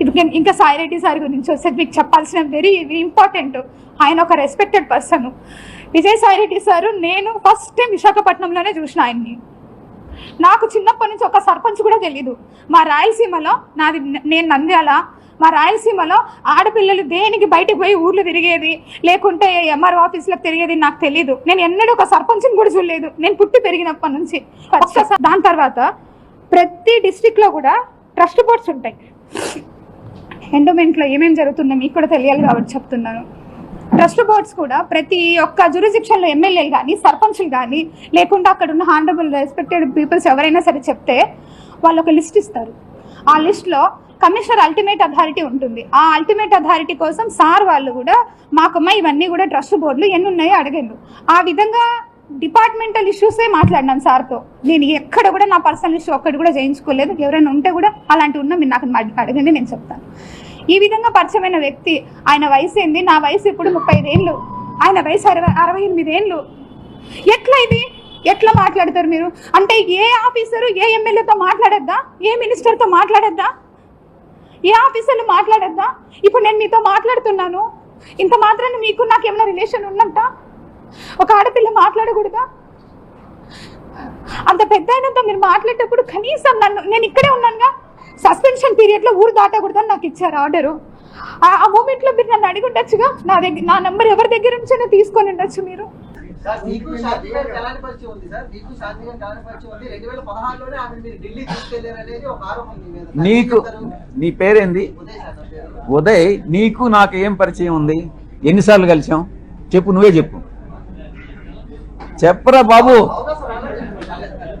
ఇప్పుడు నేను ఇంకా సాయి రెడ్డి సార్ గురించి వస్తే మీకు చెప్పాల్సిన వెరీ ఇంపార్టెంట్ ఆయన ఒక respected person Vijayasai Reddy sir నేను ఫస్ట్ టైం విశాఖపట్నంలోనే చూసిన ఆయన్ని. నాకు చిన్నప్పటి నుంచి ఒక సర్పంచ్ కూడా తెలీదు. మా రాయలసీమలో నాది నేను నంద్యాల మా రాయలసీమలో ఆడపిల్లలు దేనికి బయటకు పోయి ఊర్లు తిరిగేది లేకుంటే ఎంఆర్ఓ ఆఫీసులకు తిరిగేది నాకు తెలియదు నేను ఎన్నడూ ఒక సర్పంచ్ని కూడా చూడలేదు. నేను పుట్టి పెరిగినప్పటి నుంచి. దాని తర్వాత ప్రతి డిస్టిక్లో కూడా ట్రస్ట్ బోర్డ్స్ ఉంటాయి. ఎండోమెంట్లో ఏమేమి జరుగుతుందో మీకు కూడా తెలియాలి కాబట్టి చెప్తున్నాను. ట్రస్ట్ బోర్డ్స్ కూడా ప్రతి ఒక్క జురిజిక్షన్లో ఎమ్మెల్యేలు కానీ సర్పంచ్లు కానీ లేకుండా అక్కడ ఉన్న హానరబుల్ రెస్పెక్టెడ్ పీపుల్స్ ఎవరైనా సరే చెప్తే వాళ్ళు ఒక లిస్ట్ ఇస్తారు. ఆ లిస్ట్లో కమిషనర్ అల్టిమేట్ అథారిటీ ఉంటుంది. ఆ అల్టిమేట్ అథారిటీ కోసం సార్ వాళ్ళు కూడా మాకమ్మ ఇవన్నీ కూడా ట్రస్ట్ బోర్డులు ఎన్ని ఉన్నాయో అడిగిండు. ఆ విధంగా డిపార్ట్మెంటల్ ఇష్యూసే మాట్లాడినాం సార్తో. నేను ఎక్కడ కూడా నా పర్సనల్ ఇష్యూ ఒక్కటి కూడా చేయించుకోలేదు. ఎవరైనా ఉంటే కూడా అలాంటి ఉన్నా మీరు నాకు అడగండి నేను చెప్తాను. ఈ విధంగా పరిచయమైన వ్యక్తి ఆయన వయసు ఏంది? నా వయసు ఇప్పుడు ముప్పై ఐదేళ్ళు ఆయన వయసు అరవై అరవై ఎనిమిది ఏళ్ళు ఎట్లా ఇది? ఎట్లా మాట్లాడతారు మీరు? అంటే ఏ ఆఫీసరు ఏ ఎమ్మెల్యేతో మాట్లాడొద్దా? ఏ మినిస్టర్తో మాట్లాడొద్దా? ఏ ఆఫీసర్లు మాట్లాడొద్దా? ఇప్పుడు నేను మీతో మాట్లాడుతున్నాను. ఇంత మాత్రాన్ని మీకు నాకు ఏమైనా రిలేషన్ ఉన్నట్ట ఒక ఆడపిల్ల మాట్లాడకూడదా? అంత పెద్ద అయినంత మీరు మాట్లాడేటప్పుడు కనీసం నన్ను నేను ఇక్కడే ఉన్నానుగా. సస్పెన్షన్ పీరియడ్లో ఊరు దాటకూడదని నాకు ఇచ్చారు ఆర్డరు. ఆ మూమెంట్లో మీరు నన్ను అడిగి ఉండొచ్చుగా? నా దగ్గర నా నెంబర్ ఎవరి దగ్గర నుంచైనా తీసుకొని ఉండొచ్చు మీరు. సార్ మీకు శాంతి గారికి ఎలాంటి పరిచయం ఉంది సార్? మీకు శాంతి గారికి ఎలాంటి పరిచయం ఉంది? రెండు వేల పదహారులోనే ఆమె మీరు ఢిల్లీ తీసుకెళ్ళారు అనేది ఒక ఆరోపణ మీ మీద. దాన్ని నీకు? నీ పేరేంది? ఉదయ్ సార్ నా పేరు. ఉదయ్ నీకు నాకు ఏం పరిచయం ఉంది? ఎన్నిసార్లు కలిసాం చెప్పు నువ్వే చెప్పు. చెప్పరా బాబు అవునా సార్ అలా చెప్పండి.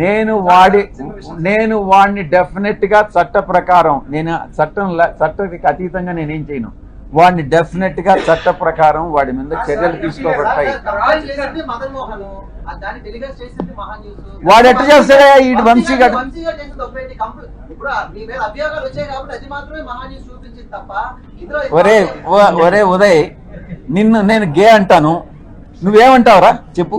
నేను వాడి నేను వాడిని డెఫినెట్గా చట్ట ప్రకారం నేను చట్టం చట్టానికి అతీతంగా నేనేం చేయను. వాడిని డెఫినెట్గా చట్ట ప్రకారం వాడి మీద చర్యలు తీసుకోబడతాయి. వాడు ఎట్ట చేస్తాడా ఈ వంశీ గారు ఒరే ఒరే ఉదయ్ నిన్ను నేను గే అంటాను. నువ్వేమంటావురా? చెప్పు.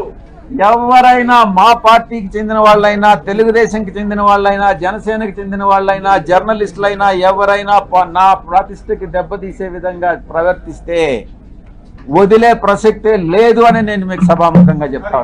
ఎవరైనా మా పార్టీకి చెందిన వాళ్ళైనా తెలుగుదేశంకి చెందిన వాళ్ళైనా జనసేనకి చెందిన వాళ్ళైనా జర్నలిస్టులైనా ఎవరైనా నా ప్రతిష్టకి దెబ్బతీసే విధంగా ప్రవర్తిస్తే వదిలే ప్రసక్తే లేదు అని నేను మీకు సభాముఖంగా చెప్తా